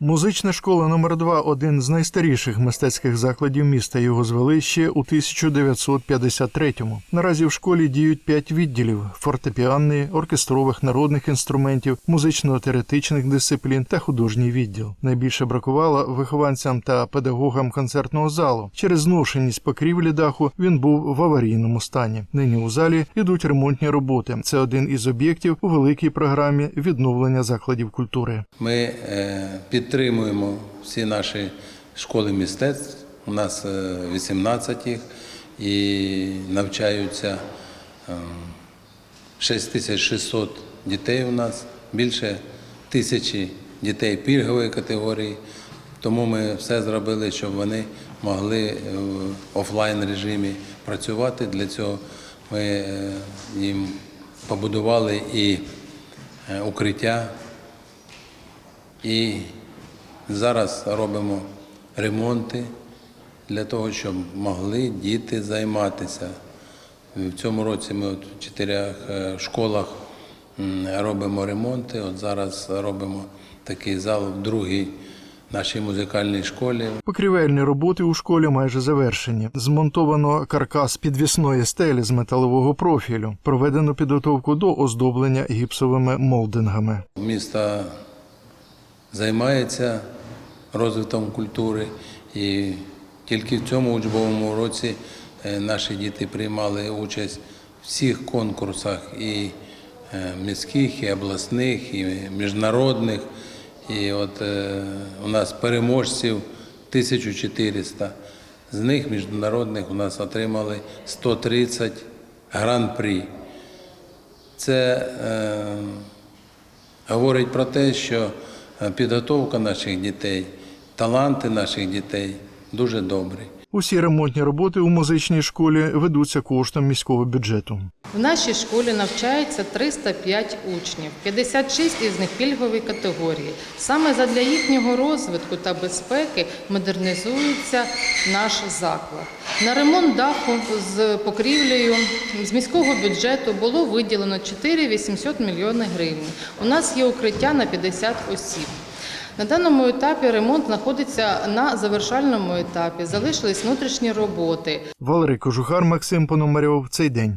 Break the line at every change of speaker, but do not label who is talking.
Музична школа номер 2 один з найстаріших мистецьких закладів міста. Його звели ще у 1953-му. Наразі в школі діють п'ять відділів: фортепіанний, оркестрових народних інструментів, музично-теоретичних дисциплін та художній відділ. Найбільше бракувало вихованцям та педагогам концертного залу. Через зношеність покрівлі даху він був в аварійному стані. Нині у залі йдуть ремонтні роботи. Це один із об'єктів у великій програмі відновлення закладів культури.
Ми е, підтримуємо всі наші школи мистецтв. У нас е, 18 їх і навчаються е, 6600 дітей у нас, більше тисячі дітей пільгової категорії. Тому ми все зробили, щоб вони могли е, в офлайн режимі працювати. Для цього ми е, їм побудували і е, укриття і зараз робимо ремонти для того, щоб могли діти займатися. В цьому році ми от в чотирьох е, школах робимо ремонти. От зараз робимо такий зал в другій нашій музикальній школі.
Покрівельні роботи у школі майже завершені. Змонтовано каркас підвісної стелі з металового профілю. Проведено підготовку до оздоблення гіпсовими молдингами.
Місто займається розвитком культури, і тільки в цьому учбовому році е, наші діти приймали участь в всіх конкурсах і е, міських, і обласних, і міжнародних. І от е, у нас переможців 1400. З них міжнародних у нас отримали 130 гран-прі. Це е, говорить про те, що підготовка наших дітей, таланти наших дітей дуже добрі.
Усі ремонтні роботи у музичній школі ведуться коштом міського бюджету.
В нашій школі навчається 305 учнів, 56 із них пільгової категорії. Саме задля їхнього розвитку та безпеки модернізується наш заклад. На ремонт даху з покрівлею з міського бюджету було виділено 4 800 мільйони гривень. У нас є укриття на 50 осіб. На даному етапі ремонт знаходиться на завершальному етапі. Залишились внутрішні роботи.
Валерій Кожухар, Максим Пономарьов. Цей день.